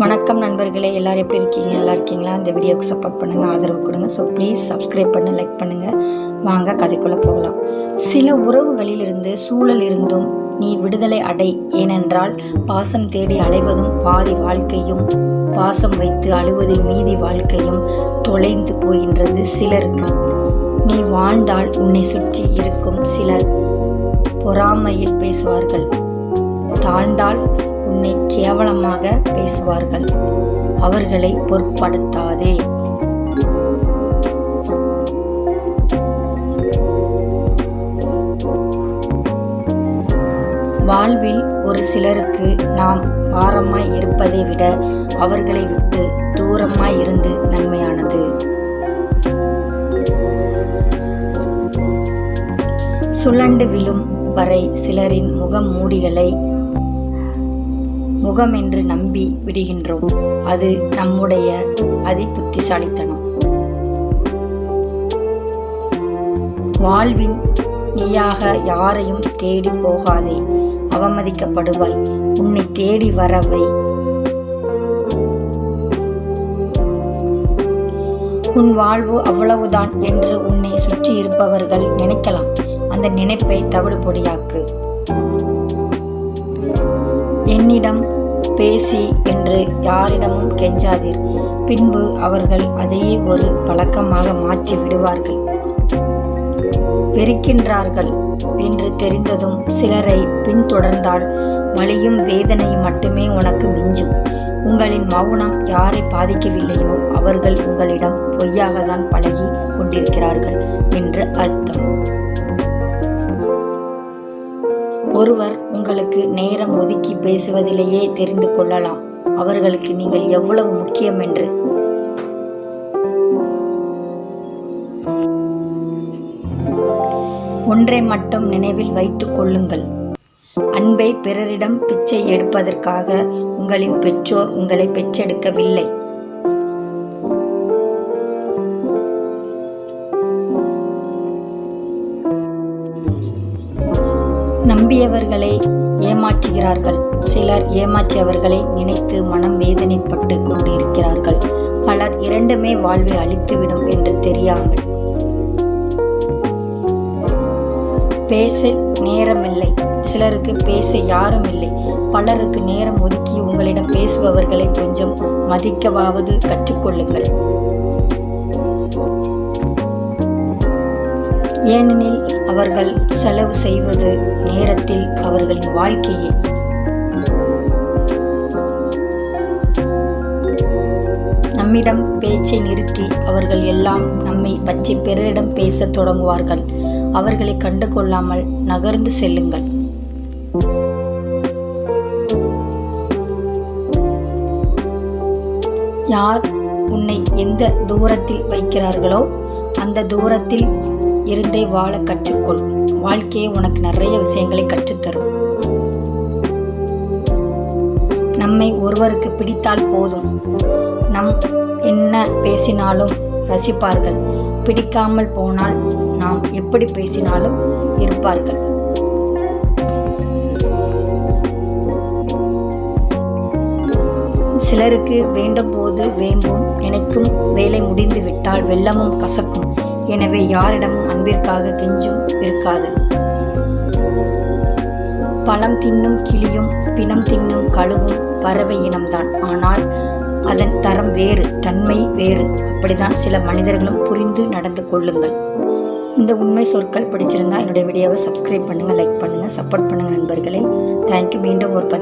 வணக்கம் நண்பர்களே எல்லோரும் எப்படி இருக்கீங்க? நல்லா இருக்கீங்களா? இந்த வீடியோவுக்கு சப்போர்ட் பண்ணுங்கள் ஆதரவு கொடுங்க. ஸோ ப்ளீஸ் சப்ஸ்கிரைப் பண்ண லைக் பண்ணுங்கள் வாங்க கதைக்குள்ளே போகலாம். சில உறவுகளில் இருந்து சூழல் இருந்தும் நீ விடுதலை அடை ஏனென்றால் பாசம் தேடி அலைவதும் பாதி வாழ்க்கையும் பாசம் வைத்து அழுவதில் மீதி வாழ்க்கையும் தொலைந்து போகின்றது சிலருக்கு. நீ வாழ்ந்தால் உன்னை சுற்றி இருக்கும் சிலர் பொறாமையில் பேசுவார்கள். தாழ்ந்தால் உன்னை கேவலமாக பேசுவார்கள். அவர்களை பொருட்படுத்தாதே. வாழ்வில் ஒரு சிலருக்கு நாம் பாரமாய் இருப்பதை விட அவர்களை விட்டு தூரமாய் இருந்து நன்மையானது. சுழண்டு விழும் வரை சிலரின் முகம் மூடிகளை முகம் என்று நம்பி விடுகின்றோம். அது நம்முடைய அதி புத்திசாலித்தனம் வாழ்வின் நீயாக யாரையும் தேடி போகாதே. அவமதிக்கப்படுவாய். உன்னை தேடி வரவை. உன் வாழ்வு அவ்வளவுதான் என்று உன்னை சுற்றி இருப்பவர்கள் நினைக்கலாம். அந்த நினைப்பை தவிடுபொடியாக்கு. என்னிடம் பேசி என்று யாரிடமும் கெஞ்சாதீர். பின்பு அவர்கள் அதையே ஒரு பழக்கமாக மாற்றி விடுவார்கள். வெறுக்கின்றார்கள் என்று தெரிந்ததும் சிலரை பின்தொடர்ந்தால் வலியும் வேதனையும் மட்டுமே உனக்கு மிஞ்சும். உங்களின் மௌனம் யாரை பாதிக்கவில்லையோ அவர்கள் உங்களிடம் பொய்யாகத்தான் பழகி கொண்டிருக்கிறார்கள் என்று அர்த்தம். ஒருவர் உங்களுக்கு நேரம் ஒதுக்கி பேசுவதிலேயே தெரிந்து கொள்ளலாம். அவர்களுக்கு நீங்கள் எவ்வளவு முக்கியம் என்று. ஒன்றை மட்டும் நினைவில் வைத்துக் கொள்ளுங்கள். அன்பை பிறரிடம் பிச்சை எடுப்பதற்காக உங்களின் பெற்றோர் உங்களை பெற்றெடுக்கவில்லை. நம்பியவர்களை ஏமாற்றுகிறார்கள். சிலர் ஏமாற்றியவர்களை நினைத்து மனம் வேதனைப்பட்டு கொண்டிருக்கிறார்கள். பலர் இரண்டுமே வாழ்வை அழித்துவிடும் என்று தெரியாமல். பேச நேரமில்லை. சிலருக்கு பேச யாரும் இல்லை பலருக்கு நேரம் ஒதுக்கி உங்களிடம் பேசுபவர்களை கொஞ்சம் மதிக்கவாவது கற்றுக்கொள்ளுங்கள். ஏனெனில் அவர்கள் செலவு செய்வது நேரத்தில் அவர்களின் வாழ்க்கையே. நம்மிடம் பேச்சை நிறுத்தி அவர்கள் எல்லாம் நம்மை பற்றி பிறரிடம் பேசத் தொடங்குவார்கள். அவர்களை கண்டு கொள்ளாமல் நகர்ந்து செல்லுங்கள். யார் உன்னை எந்த தூரத்தில் வைக்கிறார்களோ அந்த தூரத்தில் இருந்தே வாழ கற்றுக்கொள். வாழ்க்கையே உனக்கு நிறைய விஷயங்களை கற்றுத்தரும். நம்மை ஒருவருக்கு பிடித்தால் போதும். நம் என்ன பேசினாலும் ரசிப்பார்கள். பிடிக்காமல் போனால் நாம் எப்படி பேசினாலும் இருப்பார்கள். சிலருக்கு வேண்டும் போது வேம்பும் நினைக்கும் வேலை முடிந்து விட்டால் வெள்ளமும் கசக்கும். எனவே யாரிடமும் அன்பிற்காக கெஞ்சும் இருக்காது. பழம் தின்னும் கிளியும் பிணம் தின்னும் கழுவும் பறவை இனம்தான். ஆனால் அதன் தரம் வேறு தன்மை வேறு. அப்படிதான் சில மனிதர்களும் புரிந்து நடந்து கொள்ளுங்கள். இந்த உண்மை சொற்கள் பிடிச்சிருந்தா என்னுடைய வீடியோவை சப்ஸ்கிரைப் பண்ணுங்கள் லைக் பண்ணுங்கள் சப்போர்ட் பண்ணுங்கள் நண்பர்களே. தேங்க்யூ மீண்டும் ஒரு பதிவு